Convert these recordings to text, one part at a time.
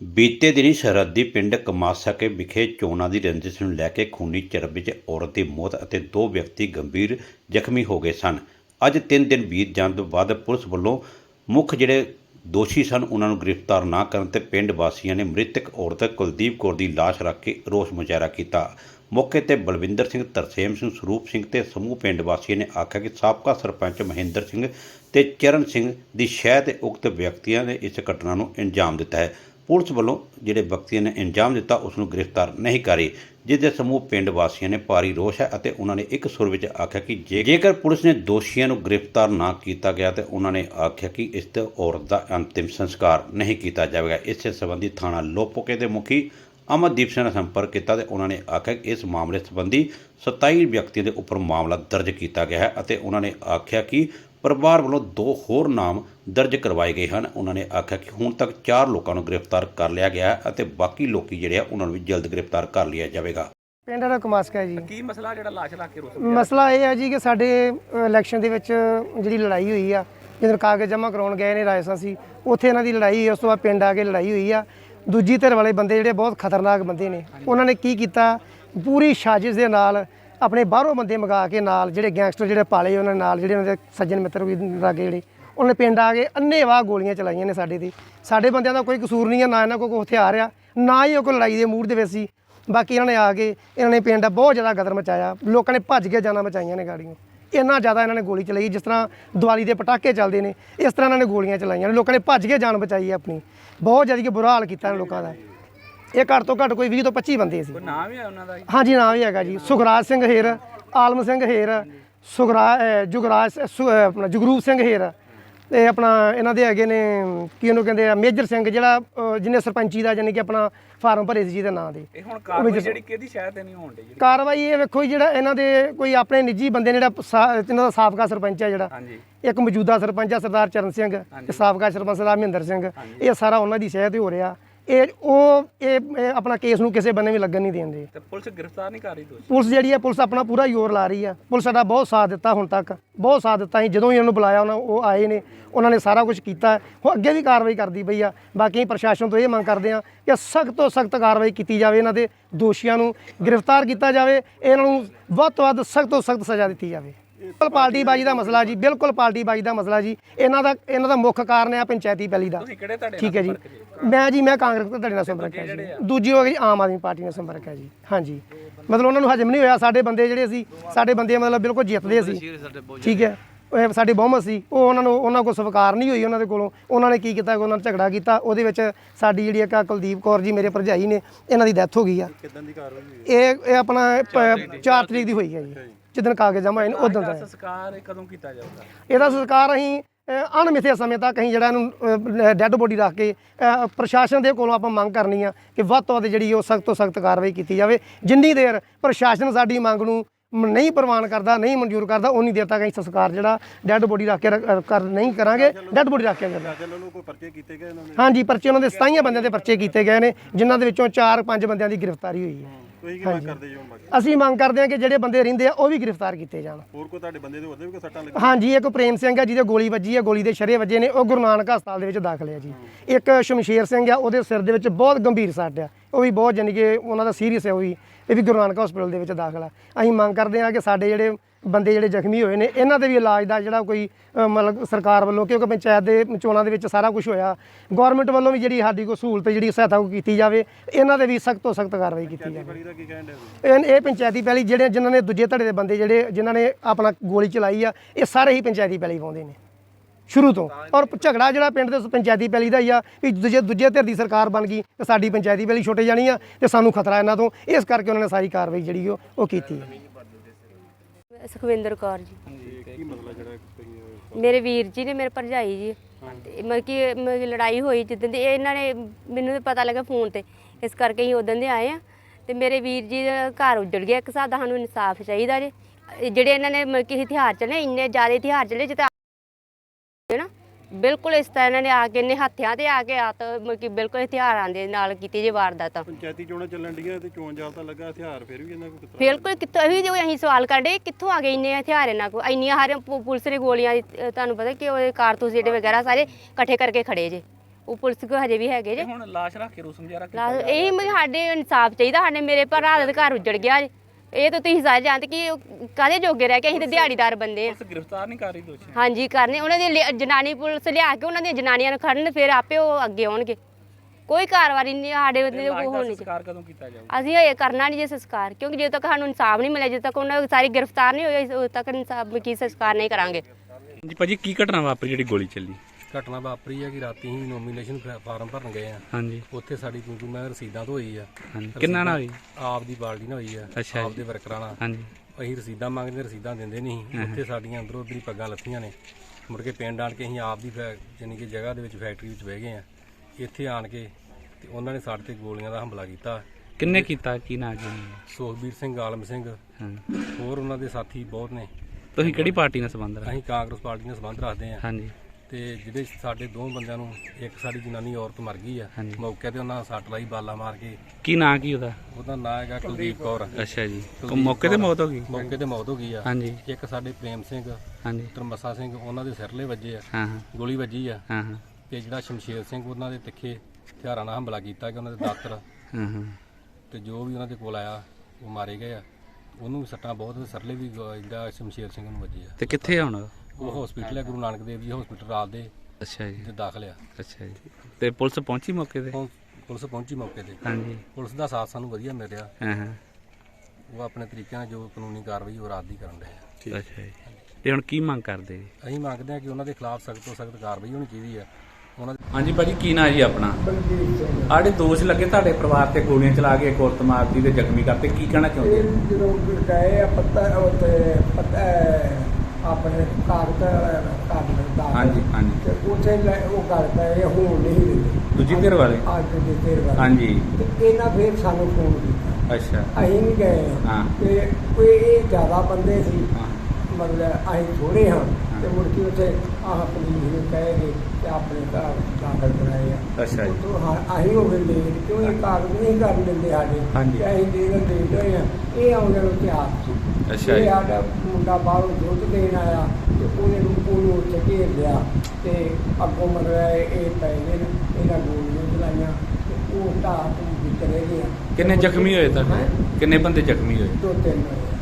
ਬੀਤੇ ਦਿਨੀ ਸਰਹੱਦੀ ਪਿੰਡ ਕਮਾਸਾਕੇ ਵਿਖੇ ਚੋਣਾਂ ਦੀ ਰੰਜਿਸ਼ ਨੂੰ ਲੈ ਕੇ ਖੂਨੀ ਝੜਪ ਵਿੱਚ ਔਰਤ ਦੀ ਮੌਤ ਅਤੇ ਦੋ ਵਿਅਕਤੀ ਗੰਭੀਰ ਜ਼ਖਮੀ ਹੋ ਗਏ ਸਨ। ਅੱਜ 3 ਦਿਨ ਬੀਤ ਜਾਣ ਤੋਂ ਬਾਅਦ ਪੁਲਿਸ ਵੱਲੋਂ ਮੁੱਖ ਜਿਹੜੇ ਦੋਸ਼ੀ ਸਨ, ਉਹਨਾਂ ਨੂੰ ਗ੍ਰਿਫਤਾਰ ਨਾ ਕਰਨ ਤੇ ਪਿੰਡ ਵਾਸੀਆਂ ਨੇ ਮ੍ਰਿਤਕ ਔਰਤ ਕੁਲਦੀਪ ਕੌਰ ਦੀ ਲਾਸ਼ ਰੱਖ ਕੇ ਰੋਸ ਮੁਜ਼ਾਹਰਾ ਕੀਤਾ। ਮੌਕੇ ਤੇ ਬਲਵਿੰਦਰ ਸਿੰਘ, ਤਰਸੇਮ ਸਿੰਘ, ਸਰੂਪ ਸਿੰਘ ਤੇ ਸਮੂਹ ਪਿੰਡ ਵਾਸੀਆਂ ਨੇ ਆਖਿਆ ਕਿ ਸਾਬਕਾ ਸਰਪੰਚ ਮਹਿੰਦਰ ਸਿੰਘ ਤੇ ਚਰਨ ਸਿੰਘ ਦੀ ਸ਼ਹਿ ਤੇ ਉਕਤ ਵਿਅਕਤੀਆਂ ਨੇ ਇਸ ਘਟਨਾ ਨੂੰ ਅੰਜਾਮ ਦਿੱਤਾ ਹੈ। ਪੁਲਿਸ ਵੱਲੋਂ ਜਿਹੜੇ ਵਿਅਕਤੀਆਂ ਨੇ ਅੰਜਾਮ ਦਿੱਤਾ, ਉਸ ਨੂੰ ਗ੍ਰਿਫਤਾਰ ਨਹੀਂ ਕਰੀ। ਜਿਸ ਦੇ ਸਮੂਹ ਪਿੰਡ ਵਾਸੀਆਂ ਨੇ ਭਾਰੀ ਰੋਸ਼ ਹੈ ਅਤੇ ਉਹਨਾਂ ਨੇ ਇੱਕ ਸੁਰ ਵਿੱਚ ਆਖਿਆ ਕਿ ਜੇ- ਜੇਕਰ ਪੁਲਿਸ ਨੇ ਦੋਸ਼ੀਆਂ ਨੂੰ ਗ੍ਰਿਫਤਾਰ ਨਾ ਕੀਤਾ ਗਿਆ ਤੇ ਉਹਨਾਂ ਨੇ ਆਖਿਆ ਕਿ ਇਸ ਤੇ ਔਰਤ ਦਾ ਅੰਤਿਮ ਸੰਸਕਾਰ ਨਹੀਂ ਕੀਤਾ ਜਾਵੇਗਾ। ਇਸੇ ਸੰਬੰਧੀ ਥਾਣਾ ਲੋਪੋਕੇ ਦੇ ਮੁਖੀ ਅਮਨਦੀਪ ਸਿੰਘ ਨਾਲ ਸੰਪਰਕ ਕੀਤਾ ਤੇ ਉਹਨਾਂ ਨੇ ਆਖਿਆ ਕਿ ਇਸ ਮਾਮਲੇ ਸੰਬੰਧੀ 27 ਵਿਅਕਤੀਆਂ ਦੇ ਉੱਪਰ ਮਾਮਲਾ ਦਰਜ ਕੀਤਾ ਗਿਆ ਹੈ ਅਤੇ ਉਹਨਾਂ ਨੇ ਆਖਿਆ ਕਿ ਪਰਿਵਾਰ ਵੱਲੋਂ ਦੋ ਹੋਰ ਨਾਮ ਦਰਜ ਕਰਵਾਏ ਗਏ ਹਨ। ਉਹਨਾਂ ਨੇ ਆਖਿਆ ਕਿ ਹੁਣ ਤੱਕ 4 ਲੋਕਾਂ ਨੂੰ ਗ੍ਰਿਫਤਾਰ ਕਰ ਲਿਆ ਗਿਆ ਹੈ ਅਤੇ ਬਾਕੀ ਲੋਕੀ ਜਿਹੜੇ ਆ ਉਹਨਾਂ ਨੂੰ ਵੀ ਜਲਦ ਗ੍ਰਿਫਤਾਰ ਕਰ ਲਿਆ ਜਾਵੇਗਾ। ਪਿੰਡ ਦਾ ਕਮਾਸਕਾ ਜੀ। ਕੀ ਮਸਲਾ ਜਿਹੜਾ ਲਾਸ਼ ਲਾ ਕੇ ਰੋਸ ਮਸਲਾ ਇਹ ਹੈ ਜੀ ਕਿ ਸਾਡੇ ਇਲੈਕਸ਼ਨ ਦੇ ਵਿੱਚ ਜਿਹੜੀ ਲੜਾਈ ਹੋਈ ਆ ਜਦੋਂ ਕਾਗਜ਼ ਜਮ੍ਹਾਂ ਕਰਾਉਣ ਗਏ ਨੇ ਰਾਜਸਥਾਨ ਸੀ ਉੱਥੇ ਇਹਨਾਂ ਦੀ ਲੜਾਈ ਹੋਈ ਉਸ ਤੋਂ ਬਾਅਦ ਪਿੰਡ ਆ ਕੇ ਲੜਾਈ ਹੋਈ ਆ। ਦੂਜੀ ਧਿਰ ਵਾਲੇ ਬੰਦੇ ਜਿਹੜੇ ਬਹੁਤ ਖਤਰਨਾਕ ਬੰਦੇ ਨੇ। ਉਹਨਾਂ ਨੇ ਕੀ ਕੀਤਾ? ਪੂਰੀ ਸਾਜ਼ਿਸ਼ ਦੇ ਨਾਲ ਆਪਣੇ ਬਾਹਰੋਂ ਬੰਦੇ ਮੰਗਾ ਕੇ ਨਾਲ ਜਿਹੜੇ ਗੈਂਗਸਟਰ, ਜਿਹੜੇ ਪਾਲੇ ਉਹਨਾਂ ਨਾਲ, ਜਿਹੜੇ ਉਹਨਾਂ ਦੇ ਸੱਜਣ ਮਿੱਤਰ ਵੀ ਲਾਗੇ ਜਿਹੜੇ, ਉਹਨੇ ਪਿੰਡ ਆ ਕੇ ਅੰਨੇਵਾਹ ਗੋਲੀਆਂ ਚਲਾਈਆਂ ਨੇ ਸਾਡੇ ਤੇ। ਸਾਡੇ ਬੰਦਿਆਂ ਦਾ ਕੋਈ ਕਸੂਰ ਨਹੀਂ ਹੈ ਨਾ ਇਹਨਾਂ ਕੋਲ ਕੋਈ ਹਥਿਆਰ ਆ, ਨਾ ਹੀ ਉਹ ਕੋਈ ਲੜਾਈ ਦੇ ਮੂਡ ਦੇ ਵਿੱਚ ਸੀ। ਬਾਕੀ ਇਹਨਾਂ ਨੇ ਆ ਕੇ ਇਹਨਾਂ ਨੇ ਪਿੰਡ ਦਾ ਬਹੁਤ ਜ਼ਿਆਦਾ ਗਦਰ ਮਚਾਇਆ। ਲੋਕਾਂ ਨੇ ਭੱਜ ਕੇ ਜਾਨਾਂ ਬਚਾਈਆਂ ਨੇ ਗਾੜੀਆਂ। ਇੰਨਾ ਜ਼ਿਆਦਾ ਇਹਨਾਂ ਨੇ ਗੋਲੀ ਚਲਾਈ, ਜਿਸ ਤਰ੍ਹਾਂ ਦੀਵਾਲੀ ਦੇ ਪਟਾਕੇ ਚੱਲਦੇ ਨੇ, ਇਸ ਤਰ੍ਹਾਂ ਇਹਨਾਂ ਨੇ ਗੋਲੀਆਂ ਚਲਾਈਆਂ ਨੇ। ਲੋਕਾਂ ਨੇ ਭੱਜ ਕੇ ਜਾਨ ਬਚਾਈ ਹੈ ਆਪਣੀ। ਬਹੁਤ ਜ਼ਿਆਦਾ ਕਿ ਬੁਰਾ ਹਾਲ ਕੀਤਾ ਇਹਨਾਂ ਲੋਕਾਂ ਦਾ। ਇਹ ਘੱਟ ਤੋਂ ਘੱਟ ਕੋਈ 20 ਤੋਂ 25 ਬੰਦੇ ਸੀ। ਨਾਮ ਹੀ ਹੈ ਉਹਨਾਂ ਦਾ? ਹਾਂਜੀ ਨਾਮ ਵੀ ਹੈਗਾ ਜੀ। ਸੁਖਰਾਜ ਸਿੰਘ ਹੇਰ ਆਲਮ ਸਿੰਘ ਹੇਰ ਸੁਖਰਾ ਜੁਗਰਾਜ ਆਪਣਾ ਜਗਰੂਪ ਸਿੰਘ ਹੇਰ ਤੇ ਆਪਣਾ ਇਹਨਾਂ ਦੇ ਹੈਗੇ ਨੇ ਕੀ ਉਹਨੂੰ ਕਹਿੰਦੇ ਆ ਮੇਜਰ ਸਿੰਘ ਜਿਹੜਾ ਜਿਹਨੇ ਸਰਪੰਚੀ ਦਾ ਯਾਨੀ ਕਿ ਆਪਣਾ ਫਾਰਮ ਭਰੇ ਸੀ ਜਿਹਦੇ ਨਾਂ ਦੇ ਇਹ ਹੁਣ ਕਾਰਵਾਈ ਜਿਹੜੀ ਕਿਹਦੀ ਸ਼ਾਇਦ ਨਹੀਂ ਹੋਣ ਜਿਹੜੀ? ਕਾਰਵਾਈ ਇਹ ਵੇਖੋ ਜਿਹੜਾ ਇਹਨਾਂ ਦੇ ਕੋਈ ਆਪਣੇ ਨਿੱਜੀ ਬੰਦੇ ਨੇ ਜਿਹੜਾ ਇਹਨਾਂ ਦਾ ਸਾਬਕਾ ਸਰਪੰਚ ਹੈ ਜਿਹੜਾ। ਇੱਕ ਮੌਜੂਦਾ ਸਰਪੰਚ ਆ ਸਰਦਾਰ ਚਰਨ ਸਿੰਘ ਤੇ ਸਾਬਕਾ ਸਰਪੰਚ ਸਰਦਾਰ ਮਹਿੰਦਰ ਸਿੰਘ। ਇਹ ਸਾਰਾ ਉਹਨਾਂ ਦੀ ਸ਼ਹਿ ਤੇ ਹੋ ਰਿਹਾ। ਇਹ ਉਹ ਇਹ ਇਹ ਆਪਣਾ ਕੇਸ ਨੂੰ ਕਿਸੇ ਬੰਨੇ ਵੀ ਲੱਗਣ ਨਹੀਂ ਦੇਣਦੇ ਤੇ ਪੁਲਿਸ ਗ੍ਰਿਫਤਾਰ ਨਹੀਂ ਕਰ ਰਹੀ ਦੋਸ਼ੀ ਪੁਲਿਸ ਜਿਹੜੀ ਹੈ ਪੁਲਿਸ ਆਪਣਾ ਪੂਰਾ ਜ਼ੋਰ ਲਾ ਰਹੀ ਆ। ਪੁਲਿਸ ਸਾਡਾ ਬਹੁਤ ਸਾਥ ਦਿੱਤਾ ਹੁਣ ਤੱਕ। ਬਹੁਤ ਸਾਥ ਦਿੱਤਾ ਸੀ ਜਦੋਂ ਹੀ ਇਹਨਾਂ ਨੂੰ ਬੁਲਾਇਆ ਉਹਨਾਂ ਉਹ ਆਏ ਨੇ। ਉਹਨਾਂ ਨੇ ਸਾਰਾ ਕੁਝ ਕੀਤਾ। ਉਹ ਅੱਗੇ ਵੀ ਕਾਰਵਾਈ ਕਰਦੀ ਪਈ ਆ। ਬਾਕੀ ਪ੍ਰਸ਼ਾਸਨ ਤੋਂ ਇਹ ਮੰਗ ਕਰਦੇ ਆ ਕਿ ਸਖਤ ਤੋਂ ਸਖਤ ਕਾਰਵਾਈ ਕੀਤੀ ਜਾਵੇ ਇਹਨਾਂ ਦੇ ਦੋਸ਼ੀਆਂ ਨੂੰ। ਗ੍ਰਿਫਤਾਰ ਕੀਤਾ ਜਾਵੇ। ਇਹਨਾਂ ਨੂੰ ਵੱਧ ਤੋਂ ਵੱਧ ਸਖਤ ਤੋਂ ਸਖਤ ਸਜ਼ਾ ਦਿੱਤੀ ਜਾਵੇ। ਬਿਲਕੁਲ ਪਾਰਟੀ ਬਾਜੀ ਦਾ ਮਸਲਾ ਜੀ ਬਿਲਕੁਲ ਪਾਰਟੀ ਬਾਜੀ ਦਾ ਮਸਲਾ ਜੀ। ਇਹਨਾਂ ਦਾ ਇਹਨਾਂ ਦਾ ਮੁੱਖ ਕਾਰਨ ਹੈ ਪੰਚਾਇਤੀ ਪੈਲੀ ਦਾ। ਤੁਸੀਂ ਕਿਹੜੇ ਤੁਹਾਡੇ ਠੀਕ ਹੈ ਜੀ। ਮੈਂ ਜੀ ਮੈਂ ਕਾਂਗਰਸ ਤੋਂ ਤੁਹਾਡੇ ਨਾਲ ਸੰਪਰਕ ਹੈ ਜੀ। ਦੂਜੀ ਹੋ ਗਈ ਆਮ ਆਦਮੀ ਪਾਰਟੀ ਨਾਲ ਸੰਪਰਕ ਹੈ ਜੀ। ਹਾਂਜੀ। ਮਤਲਬ ਉਹਨਾਂ ਨੂੰ ਹਜਮ ਨਹੀਂ ਹੋਇਆ। ਸਾਡੇ ਬੰਦੇ ਜਿਹੜੇ ਸੀ ਸਾਡੇ ਬੰਦੇ ਮਤਲਬ ਬਿਲਕੁਲ ਜਿੱਤਦੇ ਸੀ ਠੀਕ ਹੈ। ਉਹ ਸਾਡੇ ਬਹੁਮਤ ਸੀ। ਉਹ ਉਹਨਾਂ ਨੂੰ ਉਹਨਾਂ ਕੋਲ ਸਵੀਕਾਰ ਨਹੀਂ ਹੋਈ ਉਹਨਾਂ ਦੇ ਕੋਲੋਂ। ਉਹਨਾਂ ਨੇ ਕੀ ਕੀਤਾ? ਉਹਨਾਂ ਨੇ ਝਗੜਾ ਕੀਤਾ। ਉਹਦੇ ਵਿੱਚ ਸਾਡੀ ਜਿਹੜੀ ਇੱਕ ਕੁਲਦੀਪ ਕੌਰ ਜੀ ਮੇਰੇ ਭਰਜਾਈ ਨੇ ਇਹਨਾਂ ਦੀ ਡੈਥ ਹੋ ਗਈ ਆ। ਕਿਦਾਂ ਦੀ ਕਾਰਵਾਈ ਇਹ ਇਹ ਆਪਣਾ 4 ਤਰੀਕ ਦੀ। ਹੋਈ ਹੈ ਜੀ। ਜਿੱਦਣ ਕਾਗਜ਼ ਜਮ੍ਹਾਂ ਹੋਏ ਨੇ ਉਦੋਂ ਦਾ। ਸੰਸਕਾਰ ਕਦੋਂ ਕੀਤਾ ਜਾਊਗਾ? ਇਹਦਾ ਸਰਕਾਰ ਅਸੀਂ ਅਹ, ਅਣਮਿੱਥੇ ਸਮੇਂ ਤੱਕ ਅਸੀਂ ਜਿਹੜਾ ਇਹਨੂੰ ਡੈੱਡ ਬੋਡੀ ਰੱਖ ਕੇ ਅਹ, ਪ੍ਰਸ਼ਾਸਨ ਦੇ ਕੋਲੋਂ ਆਪਾਂ ਮੰਗ ਕਰਨੀ ਆ ਕਿ ਵੱਧ ਤੋਂ ਵੱਧ ਜਿਹੜੀ ਉਹ ਸਖਤ ਤੋਂ ਸਖਤ ਕਾਰਵਾਈ ਕੀਤੀ ਜਾਵੇ। ਜਿੰਨੀ ਦੇਰ ਪ੍ਰਸ਼ਾਸਨ ਸਾਡੀ ਮੰਗ ਨੂੰ ਮ- ਨਹੀਂ ਪ੍ਰਵਾਨ ਕਰਦਾ ਨਹੀਂ ਮਨਜ਼ੂਰ ਕਰਦਾ ਉਨੀ ਦੇਰ ਤੱਕ ਅਸੀਂ ਸੰਸਕਾਰ ਜਿਹੜਾ ਡੈੱਡ ਬੋਡੀ ਰੱਖ ਕੇ ਰ- ਕਰ ਨਹੀਂ ਕਰਾਂਗੇ। ਡੈੱਡ ਬੋਡੀ ਰੱਖ ਕੇ ਕਰਾਂਗੇ। ਚਲੋ ਨੂੰ ਕੋਈ ਪਰਚੇ ਕੀਤੇ ਗਏ ਇਹਨਾਂ ਦੇ ਹਾਂਜੀ ਪਰਚੇ ਉਹਨਾਂ ਦੇ 27 ਬੰਦਿਆਂ ਦੇ ਪਰਚੇ ਕੀਤੇ ਗਏ ਨੇ ਜਿਨ੍ਹਾਂ ਦੇ ਵਿੱਚੋਂ 4-5 ਬੰਦਿਆਂ ਦੀ ਗ੍ਰਿਫਤਾਰੀ ਹੋਈ ਹੈ। ਤੁਸੀਂ ਕੀ ਮੰਗ ਕਰਦੇ ਜੀ ਹੁਣ ਬਾਕੀ? ਅਸੀਂ ਮੰਗ ਕਰਦੇ ਹਾਂ ਕਿ ਜਿਹੜੇ ਬੰਦੇ ਰਹਿੰਦੇ ਆ ਉਹ ਵੀ ਗ੍ਰਿਫਤਾਰ ਕੀਤੇ ਜਾਣ। ਹੋਰ ਕੋਈ ਤੁਹਾਡੇ ਬੰਦੇ ਦੇ ਹੋਰ ਦੇ ਵੀ ਕੋਈ ਸੱਟਾਂ ਲੱਗੀਆਂ? ਹਾਂਜੀ ਇੱਕ ਪ੍ਰੇਮ ਸਿੰਘ ਹੈ ਜਿਹਦੇ ਗੋਲੀ ਵੱਜੀ ਹੈ ਗੋਲੀ ਦੇ ਸ਼ਰੇ ਵੱਜੇ ਨੇ ਉਹ ਗੁਰੂ ਨਾਨਕ ਹਸਪਤਾਲ ਦੇ ਵਿੱਚ ਦਾਖਲ ਹੈ ਜੀ। ਇੱਕ ਸ਼ਮਸ਼ੇਰ ਸਿੰਘ ਆ ਉਹਦੇ ਸਿਰ ਦੇ ਵਿੱਚ ਬਹੁਤ ਗੰਭੀਰ ਸੱਟ ਆ। ਉਹ ਵੀ ਬਹੁਤ ਜਾਨੀ ਕਿ ਉਹਨਾਂ ਦਾ ਸੀਰੀਅਸ ਹੈ ਉਹ ਵੀ। ਇਹ ਵੀ ਗੁਰੂ ਨਾਨਕ ਹਸਪਤਾਲ ਦੇ ਵਿੱਚ ਦਾਖਲ ਆ। ਅਸੀਂ ਮੰਗ ਕਰਦੇ ਹਾਂ ਕਿ ਸਾਡੇ ਜਿਹੜੇ ਬੰਦੇ ਜਿਹੜੇ ਜ਼ਖਮੀ ਹੋਏ ਨੇ ਇਹਨਾਂ ਦੇ ਵੀ ਇਲਾਜ ਦਾ ਜਿਹੜਾ ਕੋਈ ਮਤਲਬ ਸਰਕਾਰ ਵੱਲੋਂ ਕਿਉਂਕਿ ਪੰਚਾਇਤ ਦੇ ਚੋਣਾਂ ਦੇ ਵਿੱਚ ਸਾਰਾ ਕੁਝ ਹੋਇਆ ਗਵਰਨਮੈਂਟ ਵੱਲੋਂ ਵੀ ਜਿਹੜੀ ਸਾਡੀ ਕੋਈ ਸਹੂਲਤ ਜਿਹੜੀ ਸਹਾਇਤਾ ਕੋਈ ਕੀਤੀ ਜਾਵੇ ਇਹਨਾਂ ਦੇ ਵੀ ਸਖਤ ਤੋਂ ਸਖਤ ਕਾਰਵਾਈ ਕੀਤੀ ਜਾਵੇ। ਇਹ ਇਹ ਪੰਚਾਇਤੀ ਪੈਲੀ ਜਿਹੜੇ ਜਿਨ੍ਹਾਂ ਨੇ ਦੂਜੇ ਧੜੇ ਦੇ ਬੰਦੇ ਜਿਹੜੇ ਜਿਨ੍ਹਾਂ ਨੇ ਆਪਣਾ ਗੋਲੀ ਚਲਾਈ ਆ ਇਹ ਸਾਰੇ ਹੀ ਪੰਚਾਇਤੀ ਪੈਲੀ ਪਾਉਂਦੇ ਨੇ। ਸ਼ੁਰੂ ਤੋਂ। ਔਰ ਝਗੜਾ ਜਿਹੜਾ ਪਿੰਡ ਦੇ ਪੰਚਾਇਤੀ ਪੈਲੀ ਦਾ ਹੀ ਆ ਵੀ ਦੂਜੇ ਦੂਜੇ ਧਿਰ ਦੀ ਸਰਕਾਰ ਬਣ ਗਈ ਤੇ ਸਾਡੀ ਪੰਚਾਇਤੀ ਪੈਲੀ ਛੁੱਟ ਜਾਣੀ ਆ ਤੇ ਸਾਨੂੰ ਖਤਰਾ ਇਹਨਾਂ ਤੋਂ। ਇਸ ਕਰਕੇ ਉਹਨਾਂ ਨੇ ਸਾਰੀ ਕਾਰਵਾਈ ਜਿਹੜੀ ਉਹ ਉਹ ਕੀਤੀ ਹੈ। ਸੁਖਵਿੰਦਰ ਕੌਰ ਜੀ। ਕੀ ਮਸਲਾ ਜਿਹੜਾ ਮੇਰੇ ਵੀਰ ਜੀ ਨੇ ਮੇਰੇ ਭਰਜਾਈ ਜੀ। ਮਤਲਬ ਕਿ ਲੜਾਈ ਹੋਈ ਜਿੱਦਣ ਦੀ ਇਹ ਇਹਨਾਂ ਨੇ ਮੈਨੂੰ ਤਾਂ ਪਤਾ ਲੱਗਾ ਫੋਨ ਤੇ। ਇਸ ਕਰਕੇ ਅਸੀਂ ਉਦੋਂ ਦੇ ਆਏ ਆ। ਤੇ ਮੇਰੇ ਵੀਰ ਜੀ ਦਾ ਘਰ ਉੱਜੜ ਗਿਆ ਇੱਕ ਹਿਸਾਬ ਦਾ ਸਾਨੂੰ ਇਨਸਾਫ ਚਾਹੀਦਾ ਜੇ। ਜਿਹੜੇ ਇਹਨਾਂ ਨੇ ਮਤਲਬ ਕਿ ਹਥਿਆਰ ਚਲੇ ਇੰਨੇ ਜ਼ਿਆਦਾ ਹਥਿਆਰ ਚਲੇ ਜਿੱਤੇ ਬਿਲਕੁਲ ਇਸ ਤਰ੍ਹਾਂ ਇਹਨਾਂ ਨੇ ਆ ਕੇ ਇਹਨੇ ਹੱਥਿਆਂ ਤੇ ਆ ਕੇ ਆਤ ਮਤਲਬ ਕਿ ਬਿਲਕੁਲ ਹਥਿਆਰਾਂ ਦੇ ਨਾਲ ਕੀਤੀ ਜੇ ਵਾਰਦਾਤਾਂ। ਪੰਚਾਇਤੀ ਚੋਣਾਂ ਚੱਲਣ ਡੀਆਂ ਤੇ ਚੋਣ ਜਾਬਤਾ ਲੱਗਾ ਹਥਿਆਰ ਫਿਰ ਵੀ ਇਹਨਾਂ ਕੋਲ ਕਿਤਰਾ ਬਿਲਕੁਲ ਕਿੱਥੋਂ ਇਹੀ ਜੋ ਅਸੀਂ ਸਵਾਲ ਕਰਦੇ ਕਿੱਥੋਂ ਆ ਗਏ ਇੰਨੇ ਹਥਿਆਰ ਇਹਨਾਂ ਕੋਲ? ਇੰਨੀਆਂ ਹਾਰੇ ਪੁਲਿਸ ਨੇ ਗੋਲੀਆਂ ਦੀ- ਤੁਹਾਨੂੰ ਪਤਾ ਕਿ ਉਹ ਕਾਰਤੂਸ ਜਿਹੜੇ ਵਗੈਰਾ ਸਾਰੇ ਇਕੱਠੇ ਕਰਕੇ ਖੜੇ ਜੇ। ਉਹ ਪੁਲਿਸ ਕੋ ਹਜੇ ਵੀ ਹੈਗੇ ਤੇ ਜੇ ਹੁਣ ਲਾਸ਼ ਰੱਖ ਕੇ ਰੂਸ ਮੁਜ਼ਾਹਰਾ ਕੀਤਾ ਜਾ ਇਹ ਮੈਂ ਸਾਡੇ ਇਨਸਾਫ ਚਾਹੀਦਾ ਸਾਡੇ ਮੇਰੇ ਭਰਾ ਦਾ ਘਰ ਉੱਜੜ ਗਿਆ ਜੇ। ਇਹ ਤਾਂ ਤੁਸੀਂ ਸਾਰੇ ਜਾਣਦੇ ਕਿ ਉਹ ਕਾਹਦੇ ਜੋਗੇ ਰਹਿ ਕੇ ਅਸੀਂ ਤੇ ਦਿਹਾੜੀਦਾਰ ਬੰਦੇ ਆ। ਪੁਲਿਸ ਗ੍ਰਿਫਤਾਰ ਨਹੀਂ ਕਰ ਰਹੀ ਦੋਸ਼ੀ ਹਾਂਜੀ ਕਰਨੇ। ਉਹਨਾਂ ਦੀ ਲਿ- ਜਨਾਨੀ ਪੁਲਿਸ ਲਿਆ ਕੇ ਉਹਨਾਂ ਦੀਆਂ ਜਨਾਨੀਆਂ ਨੂੰ ਖੜਨ ਫਿਰ ਆਪੇ ਉਹ ਅੱਗੇ ਆਉਣਗੇ। ਕੋਈ ਕਾਰਵਾਈ ਨਹੀਂ ਸਾਡੇ ਤੇ ਬੰਦੇ ਲਾਸ਼ ਦਾ ਹੋਣੀ ਸੰਸਕਾਰ ਕਦੋਂ ਕੀਤਾ ਜਾਊਗਾ ਅਸੀਂ ਇਹ ਕਰਨਾ ਨਹੀਂ ਜੇ ਸੰਸਕਾਰ ਕਿਉਂਕਿ ਜਦੋਂ ਤੱਕ ਸਾਨੂੰ ਇਨਸਾਫ ਨਹੀਂ ਮਿਲਿਆ ਜਦੋਂ ਤੱਕ ਉਹਨਾਂ ਸਾਰੀ ਗ੍ਰਿਫਤਾਰ ਨਹੀਂ ਹੋਈ ਉਦੋਂ ਤੱਕ ਇਨਸਾਫ ਕੀ ਸੰਸਕਾਰ ਨਹੀਂ ਕਰਾਂਗੇ। ਜੀ ਭਾਜੀ ਕੀ ਘਟਨਾ ਵਾਪਰੀ ਜਿਹੜੀ ਗੋਲੀ ਚੱਲੀ? ਘਟਨਾ ਵਾਪਰੀ ਹੈ ਕਿ ਰਾਤੀ ਹੀ ਨੋਮੀਨੇਸ਼ਨ ਫਾਰਮ ਭਰਨ ਗਏ ਆ। ਹਾਂਜੀ। ਉੱਥੇ ਸਾਡੀ ਕਿਉਂਕਿ ਮੈਂ ਰਸੀਦਾਂ ਤੋਂ ਹੋਈ ਆ। ਹਾਂਜੀ। ਕਿੰਨਾ ਨਾਲ ਹੋਈ? ਆਪ ਦੀ ਬਾਲਟੀ ਨਾਲ ਹੋਈ ਆ ਅੱਛਾ ਆਪ ਦੇ ਵਰਕਰਾਂ ਨਾਲ। ਹਾਂਜੀ। ਅਸੀਂ ਰਸੀਦਾਂ ਮੰਗਦੇ ਰਸੀਦਾਂ ਦਿੰਦੇ ਨਹੀਂ। ਉੱਥੇ ਸਾਡੀਆਂ ਅੰਦਰੋਂ ਉੱਧਰੀ ਪੱਗਾਂ ਲੱਥੀਆਂ ਨੇ। ਮੁੜ ਕੇ ਪਿੰਡ ਆਣ ਕੇ ਅਸੀਂ ਆਪ ਦੀ ਯਾਨੀ ਕਿ ਜਗ੍ਹਾ ਦੇ ਵਿੱਚ ਫੈਕਟਰੀ ਵਿੱਚ ਬਹਿ ਗਏ ਆ। ਇੱਥੇ ਆਣ ਕੇ ਤੇ ਉਹਨਾਂ ਨੇ ਸਾਡੇ ਤੇ ਗੋਲੀਆਂ ਦਾ ਹਮਲਾ ਕੀਤਾ। ਕਿੰਨੇ ਕੀਤਾ? ਕੀ ਨਾ ਜੀ? ਸੁਖਬੀਰ ਸਿੰਘ ਆਲਮ ਸਿੰਘ। ਹਾਂ। ਹੋਰ ਉਹਨਾਂ ਦੇ ਸਾਥੀ ਬਹੁਤ ਨੇ। ਤੁਸੀਂ ਕਿਹੜੀ ਪਾਰਟੀ ਨਾਲ ਸੰਬੰਧ ਰੱਖਦੇ? ਅਸੀਂ ਕਾਂਗਰਸ ਪਾਰਟੀ ਨਾਲ ਸੰਬੰਧ ਰੱਖਦੇ ਆ। ਹਾਂਜੀ। ਤੇ ਜਿਹੜੇ ਸਾਡੇ ਦੋ ਬੰਦਿਆਂ ਨੂੰ ਇੱਕ ਸਾਡੀ ਜਨਾਨੀ ਔਰਤ ਮਰ ਗਈ ਆ। ਹਾਂਜੀ। ਮੌਕੇ ਤੇ ਉਹਨਾਂ ਸੱਟ ਲਾਈ ਬਾਲਾ ਮਾਰ ਕੇ। ਕੀ ਨਾਂ ਕੀ ਉਹਦਾ? ਉਹਦਾ ਨਾਂ ਹੈਗਾ ਕੁਲਦੀਪ ਕੌਰ। ਅੱਛਾ ਜੀ। ਉਹ ਮੌਕੇ ਤੇ ਮੌਤ ਹੋ ਗਈ? ਮੌਕੇ ਤੇ ਮੌਤ ਹੋ ਗਈ ਆ। ਹਾਂਜੀ। ਇੱਕ ਸਾਡੇ ਪ੍ਰੇਮ ਸਿੰਘ ਹਾਂਜੀ। ਪੁੱਤਰ ਮੱਸਾ ਸਿੰਘ ਉਹਨਾਂ ਦੇ ਸਿਰਲੇ ਵੱਜੇ ਆ। ਹਾਂ ਹਾਂ। ਗੋਲੀ ਵੱਜੀ ਆ। ਹਾਂ ਹਾਂ। ਤੇ ਜਿਹੜਾ ਸ਼ਮਸ਼ੇਰ ਸਿੰਘ ਉਹਨਾਂ ਦੇ ਤਿੱਖੇ ਹਥਿਆਰਾਂ ਨਾਲ ਹਮਲਾ ਕੀਤਾ ਕਿ ਉਹਨਾਂ ਦੇ ਦਾਤਰ। ਹਾਂ ਹਾਂ। ਤੇ ਜੋ ਵੀ ਉਹਨਾਂ ਦੇ ਕੋਲ ਆਇਆ ਉਹ ਮਾਰੇ ਗਏ ਆ। ਉਹਨੂੰ ਵੀ ਸੱਟਾਂ ਬਹੁਤ ਸਰਲੇ ਵੀ ਗ- ਜਿਹੜਾ ਸ਼ਮਸ਼ੇਰ ਸਿੰਘ ਨੂੰ ਵੱਜੇ ਆ। ਤੇ ਕਿੱਥੇ ਆ ਹੁਣ? ਉਹ ਹਸਪੀਟਲ ਹੈ ਗੁਰੂ ਨਾਨਕ ਦੇਵ ਜੀ ਹਸਪੀਟਲ ਰਾਤ ਦੇ ਅੱਛਾ ਜੀ। ਤੇ ਦਾਖਲ ਆ। ਅੱਛਾ ਜੀ। ਤੇ ਪੁਲਿਸ ਪਹੁੰਚੀ ਮੌਕੇ ਤੇ? ਹੁਣ ਪੁਲਿਸ ਪਹੁੰਚੀ ਮੌਕੇ ਤੇ। ਹਾਂਜੀ। ਪੁਲਿਸ ਦਾ ਸਾਥ ਸਾਨੂੰ ਵਧੀਆ ਮਿਲ ਰਿਹਾ ਹਾਂ ਹਾਂ। ਉਹ ਆਪਣੇ ਤਰੀਕੇ ਨਾਲ ਜੋ ਕਾਨੂੰਨੀ ਕਾਰਵਾਈ ਉਹ ਰਾਤ ਦੀ ਕਰਨ ਰਹੇ ਆ। ਅੱਛਾ ਜੀ। ਤੇ ਹੁਣ ਕੀ ਮੰਗ ਕਰਦੇ ਜੀ? ਅਸੀਂ ਮੰਗਦੇ ਹਾਂ ਕਿ ਉਹਨਾਂ ਦੇ ਖਿਲਾਫ ਸਖਤ ਤੋਂ ਸਖਤ ਕਾਰਵਾਈ ਹੋਣੀ ਚਾਹੀਦੀ ਹੈ ਉਹਨਾਂ ਦੇ ਹਾਂਜੀ ਭਾਜੀ ਕੀ ਨਾਂ ਜੀ ਆਪਣਾ? ਆੜੇ ਦੋਸ਼ ਲੱਗੇ ਤੁਹਾਡੇ ਪਰਿਵਾਰ ਤੇ ਗੋਲੀਆਂ ਚਲਾ ਕੇ ਇੱਕ ਔਰਤ ਮਾਰਤੀ ਤੇ ਜ਼ਖਮੀ ਕਰਤੇ ਕੀ ਕਹਿਣਾ ਚਾਹੁੰਦੇ ਇਹ ਜਦੋਂ ਗਏ ਆ ਪੱਤਾ ਉੱਤੇ ਪੱਤਾ ਆਪਣੇ ਕਾਗਜ਼ ਕਾਗਜ਼ ਦਾ ਹਾਂਜੀ ਹਾਂਜੀ। ਤੇ ਉੱਥੇ ਲੈ- ਉਹ ਗੱਲ ਪਏ ਹੋਣ ਨਹੀਂ ਦਿੰਦੇ। ਦੂਜੀ ਧਿਰ ਵਾਲੇ? ਅੱਜ ਦੇ ਧਿਰ ਵਾਲੇ। ਹਾਂਜੀ। ਤੇ ਇਹਨਾਂ ਫਿਰ ਸਾਨੂੰ ਫੋਨ ਕੀਤਾ। ਅੱਛਾ। ਅਸੀਂ ਨਹੀਂ ਗਏ। ਹਾਂ। ਤੇ ਕੋਈ ਇਹ ਜ਼ਿਆਦਾ ਬੰਦੇ ਸੀ ਹਾਂ। ਮਤਲਬ ਅਸੀਂ ਥੋੜੇ ਹਾਂ। ਤੇ ਮੁੜ ਕੇ ਉੱਥੇ ਆਹ ਪੁਲਿਸ ਨੂੰ ਕਹੇ ਗਏ ਤੇ ਆਪਣੇ ਘਰ ਦਾਖਲ ਕਰਾਏ ਆ ਅੱਛਾ ਜੀ। ਉੱਥੋਂ ਹਾਂ ਅਸੀਂ ਹੋ ਗਏ ਲੇਟ ਕਿਉਂ ਇਹ ਕਾਗਜ਼ ਨਹੀਂ ਕਰਨ ਦਿੰਦੇ ਸਾਡੇ ਹਾਂਜੀ। ਤੇ ਅਸੀਂ ਦੇ ਦੇ ਹੋਏ ਆ ਇਹ ਆਉਂਦੇ ਨੂੰ ਤਿਆਰ ਸੀ ਅੱਛਾ ਇਹ ਜੀ। ਸਾਡਾ ਮੁੰਡਾ ਬਾਹਰੋਂ ਦੁੱਧ ਦੇਣ ਆਇਆ ਤੇ ਉਹਨੇ ਨੂੰ ਉਹਨੂੰ ਉੱਥੇ ਘੇਰ ਲਿਆ ਤੇ ਅੱਗੋਂ ਮਤਲਬ ਇਹ ਇਹ ਪੈ ਗਏ ਨੇ ਇਹਨਾਂ ਗੋਲੀਆਂ ਚਲਾਈਆਂ ਤੇ ਉਹ ਤੋਂ ਰਹਿ ਗਿਆ ਕਿੰਨੇ ਜ਼ਖਮੀ ਹੋਏ ਤੁਹਾਡੇ ਹੈਂ? ਕਿੰਨੇ ਬੰਦੇ ਜ਼ਖਮੀ ਹੋਏ ਦੋ ਤਿੰਨ ਹੋਏ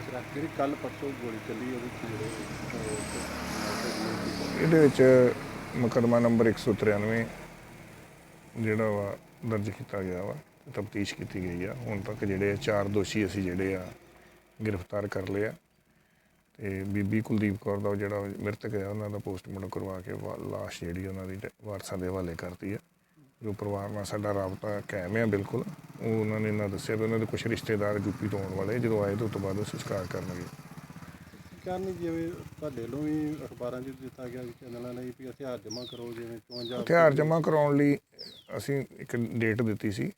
ਜਿਹੜੀ ਕੱਲ ਪਰਸੋਂ ਗੋਲੀ ਚੱਲੀ ਉਹਦੇ ਇਹਦੇ ਵਿੱਚ ਮੁਕੱਦਮਾ ਨੰਬਰ 193 ਜਿਹੜਾ ਵਾ ਦਰਜ ਕੀਤਾ ਗਿਆ ਵਾ, ਤਫਤੀਸ਼ ਕੀਤੀ ਗਈ ਆ। ਹੁਣ ਤੱਕ ਜਿਹੜੇ ਆ ਚਾਰ ਦੋਸ਼ੀ ਅਸੀਂ ਜਿਹੜੇ ਆ, ਗ੍ਰਿਫਤਾਰ ਕਰ ਲਏ ਆ। ਤੇ ਬੀਬੀ ਕੁਲਦੀਪ ਕੌਰ ਦਾ ਉਹ ਜਿਹੜਾ ਮ੍ਰਿਤਕ ਹੈ ਉਹਨਾਂ ਦਾ ਪੋਸਟਮਾਰਟਮ ਕਰਵਾ ਕੇ ਵਾ- ਲਾਸ਼ ਜਿਹੜੀ ਉਹਨਾਂ ਦੀ ਵਾਰਸਾਂ ਦੇ ਹਵਾਲੇ ਕਰਤੀ ਆ। ਜੋ ਪਰਿਵਾਰ ਨਾਲ ਸਾਡਾ ਰਾਬਤਾ ਕਾਇਮ ਹੈ ਬਿਲਕੁਲ। ਉਹ ਉਹਨਾਂ ਨੇ ਇਹਨਾਂ ਦੱਸਿਆ ਵੀ ਉਹਨਾਂ ਦੇ ਕੁਝ ਰਿਸ਼ਤੇਦਾਰ ਯੂਪੀ ਤੋਂ ਆਉਣ ਵਾਲੇ ਜਦੋਂ ਆਏ ਤਾਂ ਉਸ ਤੋਂ ਬਾਅਦ ਉਹ ਸੰਸਕਾਰ ਕਰਨਗੇ। ਕਾਰਨ ਜਿਵੇਂ ਤੁਹਾਡੇ ਵੱਲੋਂ ਵੀ ਅਖਬਾਰਾਂ 'ਚ ਦਿੱਤਾ ਗਿਆ ਵੀ ਚੈਨਲਾਂ ਲਈ ਵੀ ਹਥਿਆਰ ਜਮ੍ਹਾਂ ਕਰੋ ਜਿਵੇਂ 54 ਹਥਿਆਰ ਜਮ੍ਹਾਂ ਕਰਾਉਣ ਲਈ ਅਸੀਂ ਇੱਕ ਡੇਟ ਦਿੱਤੀ ਸੀ।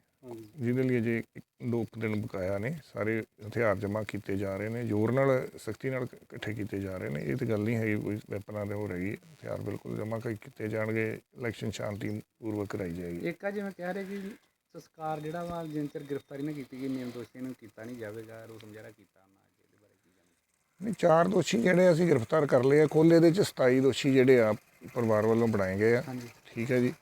ਜਿਹਦੇ ਲਈ ਇੱਕ- ਦੋ ਦਿਨ ਬਕਾਇਆ ਨੇ ਸਾਰੇ ਹਥਿਆਰ ਜਮ੍ਹਾਂ ਕੀਤੇ ਜਾ ਰਹੇ ਨੇ ਜ਼ੋਰ ਨਾਲ ਸਖਤੀ ਨਾਲ ਇਕ- ਇਕੱਠੇ ਕੀਤੇ ਜਾ ਰਹੇ ਨੇ ਇਹ ਤਾਂ ਗੱਲ ਨਹੀਂ ਹੈਗੀ ਕੋਈ ਵੈਪਨਾਂ ਦੇ ਹੋ ਰਹੀ ਹਥਿਆਰ ਬਿਲਕੁਲ ਜਮ੍ਹਾਂ ਕੀਤੇ ਜਾਣਗੇ ਇਲੈਕਸ਼ਨ ਸ਼ਾਂਤੀ ਪੂਰਵਕ ਕਰਾਈ ਜਾਏਗੀ। ਇੱਕ ਆ ਜਿਵੇਂ ਕਹਿ ਰਹੇ ਕਿ ਸੰਸਕਾਰ ਜਿਹੜਾ ਵਾ ਜਿੰਨ ਚਿਰ ਗ੍ਰਿਫਤਾਰੀ ਨਾ ਕੀਤੀ ਗਈ ਨਿਯਮ ਦੋਸ਼ੀ ਨੂੰ ਕੀਤਾ ਨਹੀਂ ਜਾਵੇਗਾ ਰੂਸ ਮੁਜ਼ਾਹਰਾ ਕੀਤਾ ਨਾ ਇਹਦੇ ਬਾਰੇ ਕੀ ਜਾਣਦੇ ਨਹੀਂ ਚਾਰ ਦੋਸ਼ੀ ਜਿਹੜੇ ਅਸੀਂ ਗ੍ਰਿਫਤਾਰ ਕਰ ਲਏ ਆ ਕੁੱਲ ਇਹਦੇ ਚ 27 ਦੋਸ਼ੀ ਜਿਹੜੇ ਆ ਪਰਿਵਾਰ ਵੱਲੋਂ ਬਣਾਏ ਗਏ ਆ। ਹਾਂਜੀ। ਠੀਕ ਹੈ ਜੀ।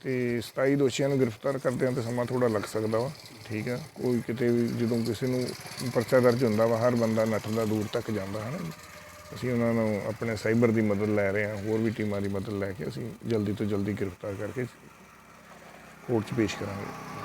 ਤੇ 27 ਦੋਸ਼ੀਆਂ ਨੂੰ ਗ੍ਰਿਫਤਾਰ ਕਰਦਿਆਂ ਤੇ ਸਮਾਂ ਥੋੜਾ ਲੱਗ ਸਕਦਾ ਵਾ, ਠੀਕ ਆ? ਕੋਈ ਕਿਤੇ ਵੀ ਜਦੋਂ ਕਿਸੇ ਨੂੰ ਪਰਚਾ ਦਰਜ ਹੁੰਦਾ ਵਾ, ਹਰ ਬੰਦਾ ਨੱਠਦਾ ਦੂਰ ਤੱਕ ਜਾਂਦਾ ਹੈ ਨਾ ਅਸੀਂ ਉਹਨਾਂ ਨੂੰ ਆਪਣੇ ਸਾਈਬਰ ਦੀ ਮਦਦ ਲੈ ਰਹੇ ਹਾਂ, ਹੋਰ ਵੀ ਟੀਮਾਂ ਦੀ ਮਦਦ ਲੈ ਕੇ ਅਸੀਂ ਜਲਦੀ ਤੋਂ ਜਲਦੀ ਗ੍ਰਿਫਤਾਰ ਕਰਕੇ ਕੋਰਟ 'ਚ ਪੇਸ਼ ਕਰਾਂਗੇ।